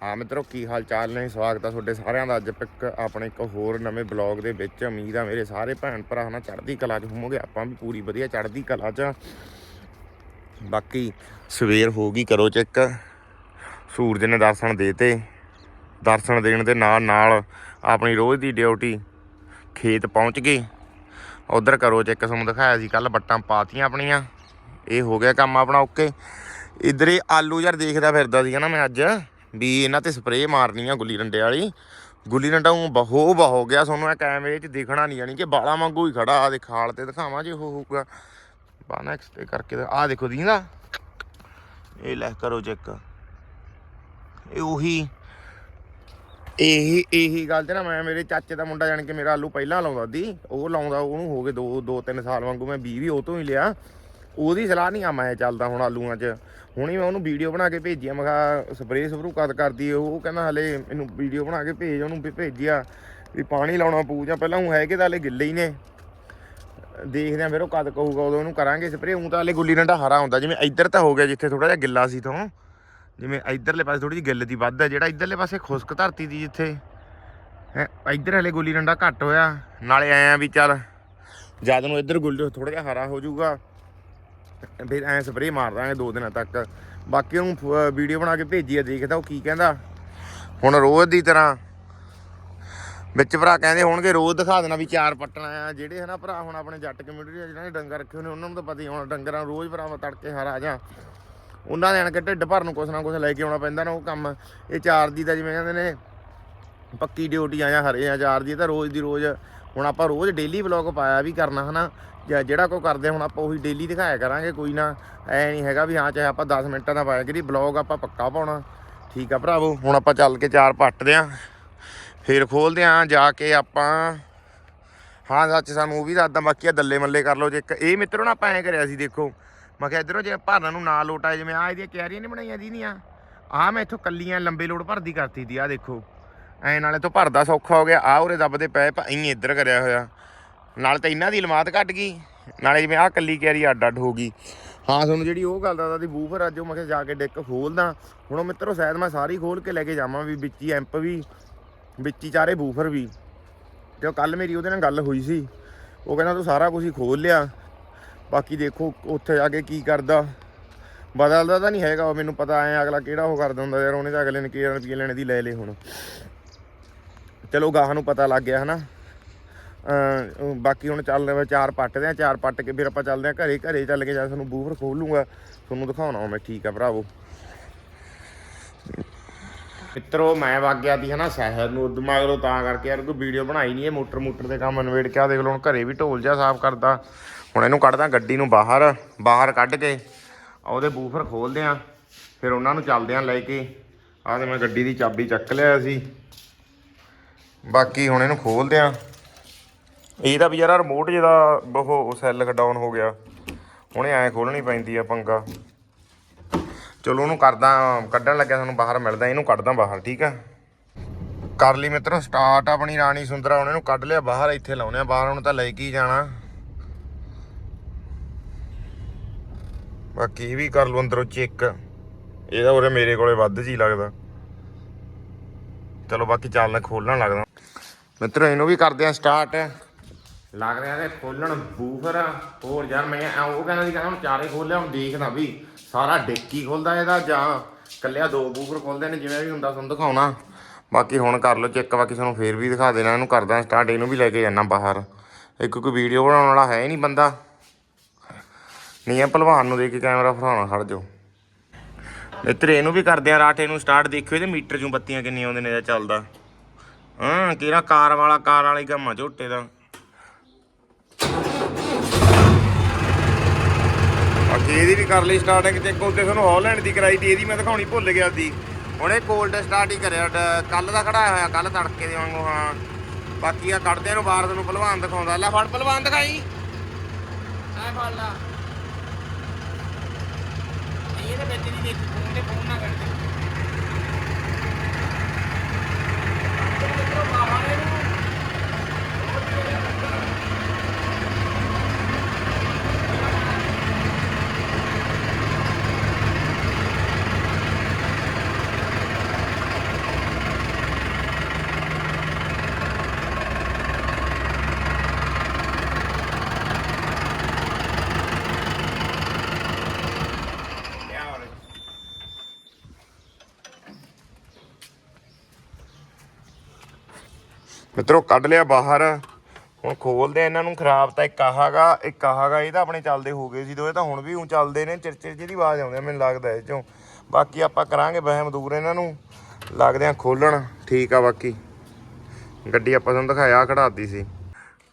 ਹਾਂ ਮਿੱਤਰੋ, ਕੀ ਹਾਲ ਚਾਲ ਨੇ? ਸਵਾਗਤ ਆ ਤੁਹਾਡੇ ਸਾਰਿਆਂ ਦਾ। ਅੱਜ ਇੱਕ ਆਪਣੇ ਇੱਕ ਹੋਰ ਨਵੇਂ ਬਲੌਗ ਦੇ ਵਿੱਚ। ਉਮੀਦ ਆ ਮੇਰੇ ਸਾਰੇ ਭੈਣ ਭਰਾ ਨਾ ਚੜ੍ਹਦੀ ਕਲਾ 'ਚ ਹੋਵੋਗੇ। ਆਪਾਂ ਵੀ ਪੂਰੀ ਵਧੀਆ ਚੜ੍ਹਦੀ ਕਲਾ 'ਚ ਬਾਕੀ ਸਵੇਰ ਹੋ ਗਈ, ਕਰੋ ਚੈੱਕ। ਸੂਰਜ ਨੇ ਦਰਸ਼ਨ ਦੇਤੇ। ਦਰਸ਼ਨ ਦੇਣ ਦੇ ਨਾਲ ਨਾਲ ਆਪਣੀ ਰੋਜ਼ ਦੀ ਡਿਊਟੀ ਖੇਤ ਪਹੁੰਚ ਗਏ ਉਧਰ ਕਰੋ ਚੈੱਕ, ਤੁਹਾਨੂੰ ਦਿਖਾਇਆ ਸੀ ਕੱਲ ਬੱਟਾਂ ਪਾਤੀਆਂ ਆਪਣੀਆਂ। ਇਹ ਹੋ ਗਿਆ ਕੰਮ ਆਪਣਾ, ਓਕੇ। ਇਧਰ ਆਲੂ ਯਾਰ ਦੇਖਦਾ ਫਿਰਦਾ ਸੀਗਾ ਨਾ ਮੈਂ ਅੱਜ। ਵੀ ਇਹਨਾਂ ਤੇ ਸਪਰੇਅ ਮਾਰਨੀ ਆ ਗੁੱਲੀ ਡੰਡੇ ਵਾਲੀ। ਗੁੱਲੀ ਡੰਡਾ ਉਹ ਬਹੁ ਬਹੁ ਗਿਆ, ਤੁਹਾਨੂੰ ਇਹ ਕੈਮਰੇ 'ਚ ਦਿਖਣਾ ਨਹੀਂ ਜਾਣੀ ਕਿ ਬਾਲਾ ਵਾਂਗੂ ਹੀ ਖੜਾ ਆ ਦੇ ਤੇ ਦਿਖਾਵਾਂ ਜੇ ਉਹ ਹੋਊਗਾ। ਬਾਨਾ ਐਕਸਟੇ ਕਰਕੇ ਆ ਦੇਖੋ ਦੀਂਦਾ। ਇਹ ਲੈ ਕਰੋ ਚੈੱਕ ਇਹ ਉਹੀ, ਇਹੀ ਇਹੀ ਗੱਲ ਤੇ ਨਾ ਮੈਂ ਮੇਰੇ ਚਾਚੇ ਦਾ ਮੁੰਡਾ ਜਾਣ ਕੇ ਮੇਰਾ ਆਲੂ ਪਹਿਲਾਂ ਲਾਉਂਦਾ ਸੀ, ਉਹ ਲਾਉਂਦਾ, ਉਹਨੂੰ ਹੋ ਗਏ 2 2 3 ਸਾਲ ਵਾਂਗੂ ਮੈਂ 20 ਵੀ ਉਹ ਤੋਂ ਹੀ ਲਿਆ। ਉਹਦੀ ਸਲਾਹ ਨਹੀਂ ਆ, ਮੈਂ ਚੱਲਦਾ ਹੁਣ ਆਲੂਆਂ 'ਚ। ਹੁਣੀ ਮੈਂ ਉਹਨੂੰ ਵੀਡੀਓ ਬਣਾ ਕੇ ਭੇਜੀ ਮੈਂ ਕਿਹਾ ਸਪਰੇਅ ਸਪਰੂ ਕਦ ਕਰਦੀ ਉਹ। ਕਹਿੰਦਾ ਹਲੇ ਮੈਨੂੰ ਵੀਡੀਓ ਬਣਾ ਕੇ ਭੇਜ, ਉਹਨੂੰ ਵੀ ਭੇਜਿਆ ਵੀ ਪਾਣੀ ਲਾਉਣਾ ਪਊ, ਜਾਂ ਪਹਿਲਾਂ ਉਹ ਹੈਗੇ ਤਾਂ ਹਲੇ ਗਿੱਲੇ ਹੀ ਨੇ। ਦੇਖਦੇ ਆ ਫਿਰ ਉਹ ਕਦ ਕਹੂਗਾ, ਉਦੋਂ ਉਹਨੂੰ ਕਰਾਂਗੇ ਸਪਰੇਅ ਉਹ ਤਾਂ ਹਲੇ ਗੁੱਲੀ ਡੰਡਾ ਹਰਾ ਹੁੰਦਾ, ਜਿਵੇਂ ਇੱਧਰ ਤਾਂ ਹੋ ਗਿਆ ਜਿੱਥੇ ਥੋੜਾ ਜਿਹਾ ਗਿੱਲਾ ਸੀ ਤੋਂ ਜਿਵੇਂ ਇੱਧਰਲੇ ਪਾਸੇ ਥੋੜੀ ਜਿਹੀ ਗਿੱਲ ਦੀ ਵੱਧ ਹੈ ਜਿਹੜਾ ਇੱਧਰਲੇ ਪਾਸੇ ਖੁਸ਼ਕ ਧਰਤੀ ਦੀ ਜਿੱਥੇ। ਹੈ, ਇੱਧਰ ਹਲੇ ਗੁੱਲੀ ਡੰਡਾ ਘੱਟ ਹੋਇਆ। ਨਾਲੇ ਆਇਆ ਵੀ ਚੱਲ, ਜਦ ਨੂੰ ਇੱਧਰ ਗੁੱਲ ਥੋੜਾ ਜਿਹਾ ਹਰਾ ਹੋ ਜਾਊਗਾ ਫਿਰ ਐ ਸਪਰੇਅ ਮਾਰ ਦਾਂਗੇ ਦੋ ਦਿਨਾਂ ਤੱਕ। ਬਾਕੀ ਉਹਨੂੰ ਵੀਡੀਓ ਬਣਾ ਕੇ ਭੇਜੀ ਆ, ਦੇਖਦਾ ਉਹ ਕੀ ਕਹਿੰਦਾ। ਹੁਣ ਰੋਜ਼ ਦੀ ਤਰ੍ਹਾਂ ਵਿੱਚ ਭਰਾ ਕਹਿੰਦੇ ਹੋਣਗੇ, ਰੋਜ਼ ਦਿਖਾ ਦੇਣਾ ਵੀ ਚਾਰ ਪੱਟਣਾ ਆ। ਜਿਹੜੇ ਹਨਾ ਭਰਾ ਹੁਣ ਆਪਣੇ ਜੱਟ ਕਮਿਊਨਿਟੀ ਜਿਹਨਾਂ ਨੇ ਡੰਗਰ ਰੱਖੇ ਹੋਣੇ, ਉਹਨਾਂ ਨੂੰ ਤਾਂ ਪਤਾ ਹੀ ਹੁਣ ਡੰਗਰਾਂ ਰੋਜ਼ ਭਰਾ ਤੜਕੇ ਹਰਾ ਜਾ ਉਹਨਾਂ ਦੇ ਆਣ ਕੇ ਢਿੱਡ ਭਰਨ ਨੂੰ ਕੁਛ ਨਾ ਕੁਛ ਲੈ ਕੇ ਆਉਣਾ ਪੈਂਦਾ ਨਾ ਉਹ ਕੰਮ। ਇਹ ਚਾਰ ਦੀ ਤਾਂ ਜਿਵੇਂ ਕਹਿੰਦੇ ਨੇ ਪੱਕੀ ਡਿਊਟੀ ਆ ਜਾਂ ਹਰੇ ਆ, ਚਾਰ ਦੀ ਤਾਂ ਰੋਜ਼ ਦੀ ਰੋਜ਼। ਹੁਣ ਆਪਾਂ ਰੋਜ਼ ਡੇਲੀ ਵਲੌਗ ਪਾਇਆ ਵੀ ਕਰਨਾ ਹਨਾ। ਜਾਂ ਜਿਹੜਾ ਕੋਈ ਕਰਦੇ ਹੁਣ ਆਪਾਂ ਉਹੀ ਡੇਲੀ ਦਿਖਾਇਆ ਕਰਾਂਗੇ, ਕੋਈ ਨਾ, ਐ ਨਹੀਂ ਹੈਗਾ ਵੀ ਹਾਂ, ਚਾਹੇ ਆਪਾਂ 10 ਮਿੰਟਾਂ ਦਾ ਪਾਇਆ ਕਰੀ ਵਲੌਗ ਆਪਾਂ ਪੱਕਾ ਪਾਉਣਾ। ਠੀਕ ਆ ਭਰਾਵੋ, ਹੁਣ ਆਪਾਂ ਚੱਲ ਕੇ ਚਾਰ ਪੱਟਦੇ ਆਂ। ਫੇਰ ਖੋਲਦੇ ਆਂ, ਜਾ ਕੇ ਆਪਾਂ, ਹਾਂ, ਸੱਚ ਸਾਨੂੰ ਉਹ ਵੀ ਦੱਸਦਾ ਬਾਕੀ ਆ ਦੱਲੇ ਮੱਲੇ ਕਰ ਲਓ ਜੇ ਇੱਕ, ਇਹ ਮਿੱਤਰੋ ਨਾ ਆਪਾਂ ਐਂ ਕਰਿਆ ਸੀ, ਦੇਖੋ। ਮੈਂ ਕਿਹਾ ਇਧਰੋਂ ਜੇ ਭਰਨ ਨੂੰ ਨਾ ਲੋਟ ਆਏ ਜਿਵੇਂ ਆ ਇਹਦੀਆਂ ਕਿਆਰੀਆਂ ਨਹੀਂ ਬਣਾਈਆਂ ਦੀਦੀਆਂ ਆ ਮੈਂ ਇੱਥੋਂ ਕੱਲੀਆਂ ਲੰਬੇ ਲੋਡ ਭਰਦੀ ਕਰਤੀ ਦੀ ਆ ਦੇਖੋ। ਐ ਨਾਲੇ ਤੋਂ ਭਰਦਾ ਸੌਖਾ ਹੋ ਗਿਆ ਆ ਉਰੇ ਦੱਬਦੇ ਪਏ ਪਾ ਐਂ ਇੱਧਰ ਕਰਿਆ ਹੋਇਆ। ਨਾਲ ਤਾਂ ਇਹਨਾਂ ਦੀ ਲਮਾਤ ਘਟ ਗਈ, ਨਾਲੇ ਜਿਵੇਂ ਆਹ ਕੱਲੀ ਕਿਆਰੀ ਅੱਡ ਅੱਡ ਹੋ ਗਈ। ਹਾਂ, ਤੁਹਾਨੂੰ ਜਿਹੜੀ ਉਹ ਗੱਲ ਦਾ ਦੀ ਬੂਫਰ, ਅੱਜ ਉਹ ਮੈਂ ਕਿਹਾ ਜਾ ਕੇ ਡਿੱਕ ਖੋਲਦਾ। ਹੁਣ ਉਹ ਮਿੱਤਰੋ ਸ਼ਾਇਦ ਮੈਂ ਸਾਰੀ ਖੋਲ ਕੇ ਲੈ ਕੇ ਜਾਵਾਂ ਵੀ ਵਿੱਚ ਹੀ ਐਂਪ ਵੀ, ਵਿੱਚ ਹੀ ਚਾਰੇ ਬੂਫਰ ਵੀ। ਤੇ ਕੱਲ ਮੇਰੀ ਉਹਦੇ ਨਾਲ ਗੱਲ ਹੋਈ ਸੀ। ਉਹ ਕਹਿੰਦਾ ਤੂੰ ਸਾਰਾ ਕੁਝ ਹੀ ਖੋਲ ਲਿਆ। ਬਾਕੀ ਦੇਖੋ ਉੱਥੇ ਜਾ ਕੇ ਕੀ ਕਰਦਾ। ਬਦਲਦਾ ਤਾਂ ਨਹੀਂ ਹੈਗਾ ਉਹ, ਮੈਨੂੰ ਪਤਾ ਐ ਅਗਲਾ ਕਿਹੜਾ ਉਹ ਕਰਦਾ ਹੁੰਦਾ ਯਾਰ, ਉਹਨੇ ਤਾਂ ਅਗਲੇ ਨੇ ਕੀ ਰੁਪਏ ਲੈਣੇ ਦੀ ਲੈ ਲਏ ਹੁਣ। ਚਲੋ ਗਾਹ ਨੂੰ ਪਤਾ ਲੱਗ ਗਿਆ ਹਨਾ। ਅਮ ਬਾਕੀ ਹੁਣ ਚੱਲਦੇ ਵਾ ਚਾਰ ਪੱਟਦੇ ਆ, ਚਾਰ ਪੱਟ ਕੇ ਫਿਰ ਆਪਾਂ ਚੱਲਦੇ ਆ ਘਰੇ ਘਰੇ ਚੱਲ ਕੇ ਜਾ ਤੁਹਾਨੂੰ ਬੂਫਰ ਖੋਲ ਲੂੰਗਾ ਤੁਹਾਨੂੰ ਦਿਖਾਉਣਾ ਮੈਂ ਠੀਕ ਆ ਭਰਾਵੋ। ਮਿੱਤਰੋ, ਮੈਂ ਵਗ ਗਿਆ ਦੀ ਹਨਾ ਸ਼ਹਿਰ ਨੂੰ, ਉਦੋਂ ਮਗਰੋਂ ਤਾਂ ਕਰਕੇ ਯਾਰ ਕੋਈ ਵੀਡੀਓ ਬਣਾਈ ਨਹੀਂ ਇਹ ਮੋਟਰ ਮੋਟਰ ਦੇ ਕੰਮ ਨਵੇੜ ਕੇ ਆ ਦੇਖ ਲਓ ਹੁਣ ਘਰੇ ਵੀ ਢੋਲ ਜਿਹਾ ਸਾਫ਼ ਕਰਦਾ। ਹੁਣ ਇਹਨੂੰ ਕੱਢਦਾ ਗੱਡੀ ਨੂੰ ਬਾਹਰ ਬਾਹਰ ਕੱਢ ਕੇ, ਉਹਦੇ ਬੂਫਰ ਖੋਲਦੇ ਆ, ਫਿਰ ਉਹਨਾਂ ਨੂੰ ਚੱਲਦੇ ਆ ਲੈ ਕੇ। ਆਹ ਤੇ ਮੈਂ ਗੱਡੀ ਦੀ ਚਾਬੀ ਚੱਕ ਲਿਆ ਸੀ। ਬਾਕੀ ਹੁਣ ਇਹਨੂੰ ਖੋਲਦੇ ਆ। ਇਹਦਾ ਤਾਂ ਰਿਮੋਟ ਜਿਹਦਾ ਉਹ ਸੈੱਲ ਡਾਊਨ ਹੋ ਗਿਆ। ਉਹਨੇ ਐ ਖੋਲਣੀ ਪੈਂਦੀ ਆ ਪੰਗਾ। ਚਲੋ ਉਹਨੂੰ ਕਰਦਾ, ਕੱਢਣ ਲੱਗਿਆ ਤੁਹਾਨੂੰ ਬਾਹਰ ਮਿਲਦਾ, ਇਹਨੂੰ ਕੱਢਦਾ ਬਾਹਰ, ਠੀਕ ਆ? ਕਰ ਲਈ ਮਿੱਤਰੋ ਸਟਾਰਟ ਆਪਣੀ ਰਾਣੀ ਸੁੰਦਰਾ ਉਹਨੇ ਨੂੰ ਕੱਢ ਲਿਆ, ਬਾਹਰ ਇੱਥੇ ਲਾਉਨੇ ਆ, ਬਾਹਰ ਉਹਨੂੰ ਤਾਂ ਲੈ ਕੇ ਹੀ ਜਾਣਾ। ਬਾਕੀ ਇਹ ਵੀ ਕਰ ਲਓ ਅੰਦਰੋਂ ਚੈੱਕ ਇਹਦਾ ਉਰੇ ਮੇਰੇ ਕੋਲੇ ਵੱਧ ਜੀ ਲੱਗਦਾ। ਚਲੋ ਬਾਕੀ ਚੱਲਣਾ ਖੋਲਣ ਲੱਗਦਾ। ਮਿੱਤਰੋ, ਇਹਨੂੰ ਵੀ ਕਰਦੇ ਆ ਸਟਾਰਟ ਲੱਗ ਰਿਹਾ ਤੇ ਖੋਲਣ ਬੂਫਰ। ਹੋਰ ਯਾਰ ਮੈਂ ਉਹ ਕਹਿੰਦਾ ਸੀ, ਕਹਿੰਦਾ ਹੁਣ ਚਾਰੇ ਖੋਲਿਆ ਹੁਣ ਦੇਖਦਾ ਵੀ ਸਾਰਾ ਡਿੱਕੀ ਖੁੱਲਦਾ ਇਹਦਾ ਜਾਂ ਕੱਲਿਆ ਦੋ ਬੂਫਰ ਖੁੱਲਦੇ ਨੇ, ਜਿਵੇਂ ਵੀ ਹੁੰਦਾ ਤੁਹਾਨੂੰ ਦਿਖਾਉਣਾ। ਬਾਕੀ ਹੁਣ ਕਰ ਲਓ ਚੈੱਕ, ਬਾਕੀ ਤੁਹਾਨੂੰ ਫੇਰ ਵੀ ਦਿਖਾ ਦੇਣਾ, ਇਹਨੂੰ ਕਰਦਾ ਸਟਾਰਟ ਇਹਨੂੰ ਵੀ ਲੈ ਕੇ ਜਾਣਾ ਬਾਹਰ। ਇੱਕ ਕੋਈ ਵੀਡੀਓ ਬਣਾਉਣ ਵਾਲਾ ਹੈ ਹੀ ਨਹੀਂ ਬੰਦਾ। ਨਹੀਂ ਆ, ਭਲਵਾਨ ਨੂੰ ਦੇ ਕੇ ਕੈਮਰਾ ਫੜਾਉਣਾ, ਖੜ ਜਾਓ। ਮਿੱਤਰ, ਇਹਨੂੰ ਵੀ ਕਰਦੇ ਆ ਰਾਠੇ ਨੂੰ ਸਟਾਰਟ ਦੇਖਿਓ, ਇਹਦੇ ਮੀਟਰ ਚੋਂ ਬੱਤੀਆਂ ਕਿੰਨੀਆਂ ਆਉਂਦੇ ਨੇ ਇਹਦਾ ਚੱਲਦਾ। ਹਾਂ, ਕਿਹੜਾ ਕਾਰ ਵਾਲਾ, ਕਾਰ ਵਾਲੀ ਕੰਮ ਆ ਝੋਟੇ ਦਾ। ਇਹਦੀ ਵੀ ਕਰ ਲਈ ਸਟਾਰਟਿੰਗ ਤੇ ਉੱਤੇ ਤੁਹਾਨੂੰ ਹਾਲੈਂਡ ਦੀ ਕਰਾਈ ਤੀ, ਇਹਦੀ ਮੈਂ ਦਿਖਾਉਣੀ ਭੁੱਲ ਗਿਆ ਸੀ। ਹੁਣ ਇਹ ਕੋਲਡ ਸਟਾਰਟ ਹੀ ਕਰਿਆ ਕੱਲ ਦਾ ਖੜਾਇਆ ਹੋਇਆ ਕੱਲ ਤੜਕੇ ਦੇ ਵਾਂਗੂ, ਹਾਂ। ਬਾਕੀ ਆ ਕੱਢਦੇ ਨੂੰ ਬਾਹਰ ਤੁਹਾਨੂੰ ਭਲਵਾਨ ਦਿਖਾਉਂਦਾ। ਲੈ ਫੜ ਭਲਵਾਨ ਦਿਖਾਈ। ਐ ਫੜ ਲਾ। ਇਹਦੇ ਵਿੱਚ ਨਹੀਂ ਦੇਖ, ਫੋਨ ਤੇ ਫੋਨ ਨਾ ਕਰਦੇ ਮਿੱਤਰੋ, ਕੱਢ ਲਿਆ ਬਾਹਰ। ਹੁਣ ਖੋਲਦੇ ਆ ਇਹਨਾਂ ਨੂੰ, ਖਰਾਬ ਤਾਂ ਇੱਕ ਆਹਾਗਾ ਇੱਕ ਆਹਾਗਾ ਇਹ ਤਾਂ ਆਪਣੇ ਚੱਲਦੇ ਹੋ ਗਏ ਸੀ ਦੋ ਇਹ ਤਾਂ ਹੁਣ ਵੀ ਉਂ ਚੱਲਦੇ ਨੇ, ਚਿਰਚਿਰ ਜਿਹੀ ਆਵਾਜ਼ ਆਉਂਦੀ ਆ, ਮੈਨੂੰ ਲੱਗਦਾ ਇਹ ਚੋਂ। ਬਾਕੀ ਆਪਾਂ ਕਰਾਂਗੇ ਵਹਿਮ ਦੂਰ ਇਹਨਾਂ ਨੂੰ, ਲੱਗਦੇ ਆ ਖੋਲਣ, ਠੀਕ ਆ ਬਾਕੀ। ਗੱਡੀ ਆਪਾਂ ਤੁਹਾਨੂੰ ਦਿਖਾਇਆ, ਆਹ ਖੜਾਤੀ ਸੀ।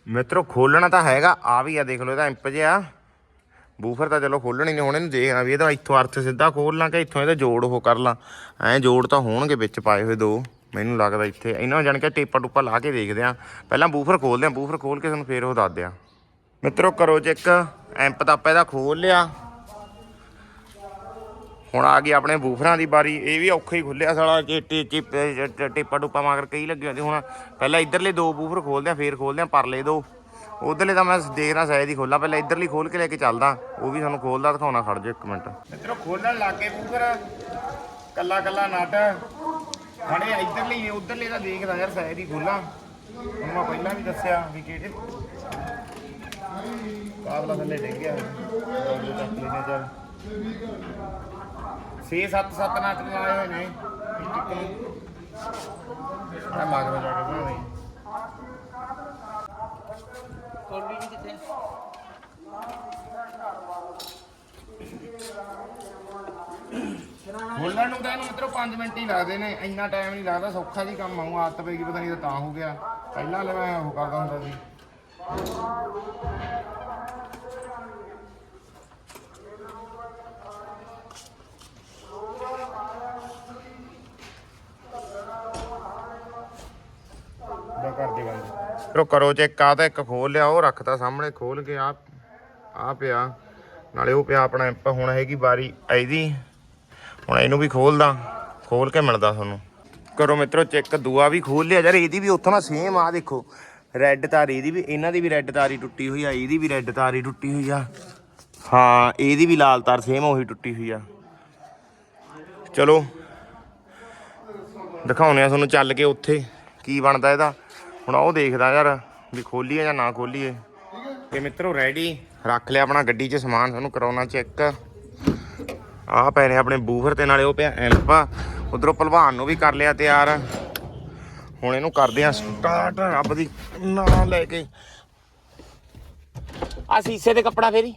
ਮਿੱਤਰੋ, ਖੋਲਣਾ ਤਾਂ ਹੈਗਾ ਆ ਵੀ ਆ, ਦੇਖ ਲਓ ਇਹਦਾ ਇੰਪ ਜਿਹਾ ਬੂਫਰ ਤਾਂ ਚਲੋ ਖੋਲਣੀ ਨਹੀਂ ਹੁਣ ਇਹਨੂੰ ਦੇਖਣਾ ਵੀ ਇਹਦਾ ਇੱਥੋਂ ਅਰਥ ਸਿੱਧਾ ਖੋਲ ਲਾਂ ਕਿ ਇੱਥੋਂ ਇਹਦਾ ਜੋੜ ਉਹ ਕਰ ਲਾਂ। ਐਂ ਜੋੜ ਤਾਂ ਹੋਣਗੇ ਵਿੱਚ ਪਾਏ ਹੋਏ ਦੋ। ਮੈਨੂੰ ਲੱਗਦਾ ਇੱਥੇ। ਇਹਨਾਂ ਨੂੰ ਜਾਣ ਕੇ ਟੇਪਾ ਟੂਪਾ ਲਾ ਕੇ ਦੇਖਦੇ ਆ। ਪਹਿਲਾਂ ਬੂਫਰ ਖੋਲਦੇ ਆ, ਬੂਫਰ ਖੋਲ ਕੇ ਤੁਹਾਨੂੰ ਫੇਰ ਉਹ ਦੱਸਦੇ ਆ। ਮਿੱਤਰੋ, ਕਰੋ ਚੈੱਕ। ਐਂਪ ਤਾਂ ਆਪਾਂ ਇਹਦਾ ਖੋਲ ਲਿਆ। ਹੁਣ ਆ ਗਈ ਆਪਣੇ ਬੂਫਰਾਂ ਦੀ ਬਾਰੀ। ਇਹ ਵੀ ਔਖਾ ਹੀ ਖੁੱਲਿਆ ਸਾਲਾ ਜੇ ਟੇ- ਟੇਪਾ ਟੂਪਾ ਮਾਗਰ ਕਈ ਲੱਗੇ ਹੁੰਦੇ ਹੁਣ ਪਹਿਲਾਂ ਇਧਰਲੇ ਦੋ ਬੂਫਰ ਖੋਲਦੇ ਆ, ਫੇਰ ਖੋਲਦੇ ਆ। ਪਰਲੇ ਦੋ। ਉਧਰਲੇ ਤਾਂ ਮੈਂ ਦੇਖਣਾ ਸ਼ਾਇਦ ਹੀ ਖੋਲਾਂ। ਪਹਿਲਾਂ ਇਧਰਲੀ ਖੋਲ ਕੇ ਲੈ ਕੇ ਚੱਲਦਾ। ਉਹ ਵੀ ਤੁਹਾਨੂੰ ਖੋਲਦਾ ਦਿਖਾਉਣਾ। ਖੜ ਜਾ ਇੱਕ ਮਿੰਟ। ਮਿੱਤਰੋ, ਖੋਲਣ ਲੱਗੇ ਬੂਫਰ। ਕੱਲਾ ਕੱਲਾ ਨਟ। ਖੜੇ ਇਧਰਲੀ ਉਧਰਲੇ ਤਾਂ ਦੇਖਦਾ ਯਾਰ ਸ਼ਾਇਦ ਹੀ ਖੋਲਾਂ ਹੁਣ ਮੈਂ ਪਹਿਲਾਂ ਵੀ ਦੱਸਿਆ ਵੀ ਕਿਹੜੇ ਕਾਬਲਾ ਥੱਲੇ ਡਿੱਗ ਗਿਆ। ਉਹ ਚੱਕ ਲੈਨੇ ਚੱਲ 6 7 7 ਨਟ ਲਾਏ ਹੋਏ ਨੇ। ਇੱਕ ਆ ਮਗਰੋਂ ਜਾ ਕੇ ਬਣਾਉਣੀ ਖੋਲਣ ਨੂੰ ਤਾਂ ਇਹਨੂੰ ਮਿੱਤਰੋ 5 ਮਿੰਟ ਹੀ ਲੱਗਦੇ ਨੇ ਇੰਨਾ ਟਾਈਮ ਨਹੀਂ ਲੱਗਦਾ ਸੌਖਾ ਜੀ ਕੰਮ ਆਉਂ ਆਦਤ ਪੈ ਗਈ ਪਤਾ ਨਹੀਂ ਤਾਂ ਹੋ ਗਿਆ। ਪਹਿਲਾਂ ਲੈ ਮੈਂ ਉਹ ਕਰਦਾ ਹੁੰਦਾ ਸੀ। ਦਾ ਕਰ ਦੇ ਬੰਦ ਕਰੋ ਕਰੋ ਚੈੱਕ ਆ ਤਾਂ ਇੱਕ ਖੋਲ ਲਿਆ ਉਹ ਰੱਖਤਾ ਸਾਹਮਣੇ ਖੋਲ ਕੇ ਆ ਆ ਪਿਆ। ਨਾਲੇ ਉਹ ਪਿਆ ਆਪਣਾ ਹੁਣ ਹੈਗੀ ਵਾਰੀ ਇਹਦੀ ਹੁਣ ਇਹਨੂੰ ਵੀ ਖੋਲਦਾ, ਖੋਲ ਕੇ ਮਿਲਦਾ ਤੁਹਾਨੂੰ। ਕਰੋ ਮਿੱਤਰੋ ਚੈੱਕ, ਦੂਆ ਵੀ ਖੋਲ ਲਿਆ ਯਾਰ, ਇਹਦੀ ਵੀ ਉੱਥੋਂ ਨਾ ਸੇਮ ਆ ਦੇਖੋ। ਰੈੱਡ ਤਾਰ ਇਹਦੀ ਵੀ, ਇਹਨਾਂ ਦੀ ਵੀ ਰੈੱਡ ਤਾਰੀ ਟੁੱਟੀ ਹੋਈ ਆ, ਇਹਦੀ ਵੀ ਰੈੱਡ ਤਾਰੀ ਟੁੱਟੀ ਹੋਈ ਆ। ਹਾਂ, ਇਹਦੀ ਵੀ ਲਾਲ ਤਾਰ ਸੇਮ ਉਹੀ ਟੁੱਟੀ ਹੋਈ ਆ। ਚਲੋ ਦਿਖਾਉਨੇ ਆ ਤੁਹਾਨੂੰ ਚੱਲ ਕੇ ਉੱਥੇ ਕੀ ਬਣਦਾ ਇਹਦਾ। ਹੁਣ ਉਹ ਦੇਖਦਾ ਯਾਰ ਵੀ ਖੋਲੀਏ ਜਾਂ ਨਾ ਖੋਲੀਏ। ਤੇ ਮਿੱਤਰੋ ਰੈਡੀ ਰੱਖ ਲਿਆ ਆਪਣਾ ਗੱਡੀ 'ਚ ਸਮਾਨ, ਤੁਹਾਨੂੰ ਕਰਾਉਣਾ ਚੈੱਕ। ਆਹ ਪਏ ਨੇ ਆਪਣੇ ਬੂਫਰ ਤੇ ਨਾਲੇ ਉਹ ਪਿਆ ਐਂਪਾ ਉਧਰੋਂ ਭਲਵਾਨ ਨੂੰ ਵੀ ਕਰ ਲਿਆ ਤਿਆਰ। ਹੁਣ ਇਹਨੂੰ ਕਰਦੇ ਆ ਸਟਾਰਟ ਰੱਬ ਦੀ ਨਾਂ ਲੈ ਕੇ। ਆ ਸੀਸੇ ਤੇ ਕੱਪੜਾ ਫੇਰੀ।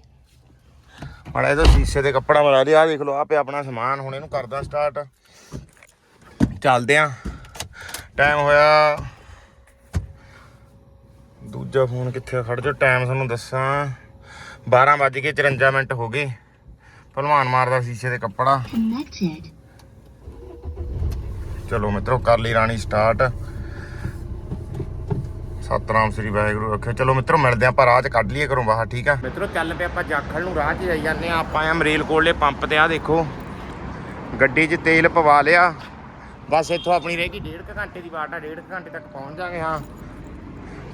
ਮਾੜਾ ਇਹਦਾ ਸੀਸੇ ਤੇ ਕੱਪੜਾ ਮਰਾ ਦੇ ਆ ਦੇਖ ਲਓ ਆ ਪਿਆ ਆਪਣਾ ਸਮਾਨ ਹੁਣ ਇਹਨੂੰ ਕਰਦਾ ਸਟਾਰਟ ਚੱਲਦੇ ਆ। ਟਾਈਮ ਹੋਇਆ। ਦੂਜਾ ਫੋਨ ਕਿੱਥੇ? ਖੜ ਜਾ ਟਾਈਮ ਤੁਹਾਨੂੰ ਦੱਸਾਂ। 12 ਵੱਜ ਕੇ 54 ਮਿੰਟ ਹੋ ਗਏ। ਭਲਵਾਨ ਮਾਰਦਾ ਸ਼ੀਸ਼ੇ ਤੇ ਕੱਪੜਾ. ਚਲੋ ਮਿੱਤਰੋ ਕਰ ਲਈ ਰਾਣੀ ਸਟਾਰਟ ਸਤਨਾਮ ਸ੍ਰੀ ਵਾਹਿਗੁਰੂ ਰੱਖੇ। ਚਲੋ ਮਿੱਤਰੋ ਮਿਲਦੇ ਆਪਾਂ ਰਾਹ 'ਚ ਕੱਢ ਲਈਏ ਘਰੋਂ ਬਾਹਰ ਠੀਕ ਆ? ਮਿੱਤਰੋ ਚੱਲ ਪਏ ਆਪਾਂ ਜਾਖਲ ਨੂੰ ਰਾਹ 'ਚ ਜਾਈ ਜਾਂਦੇ ਆ ਆਪਾਂ ਆ ਮਰੇਲ ਕੋਲੇ ਪੰਪ ਤੇ ਆ ਦੇਖੋ। ਗੱਡੀ 'ਚ ਤੇਲ ਪਵਾ ਲਿਆ। ਬਸ ਇੱਥੋਂ ਆਪਣੀ ਰਹਿ ਗਈ ਡੇਢ ਕੁ ਘੰਟੇ ਦੀ ਵਾਟ ਆ ਡੇਢ ਕੁ ਘੰਟੇ ਤੱਕ ਪਹੁੰਚ ਜਾਾਂਗੇ ਹਾਂ।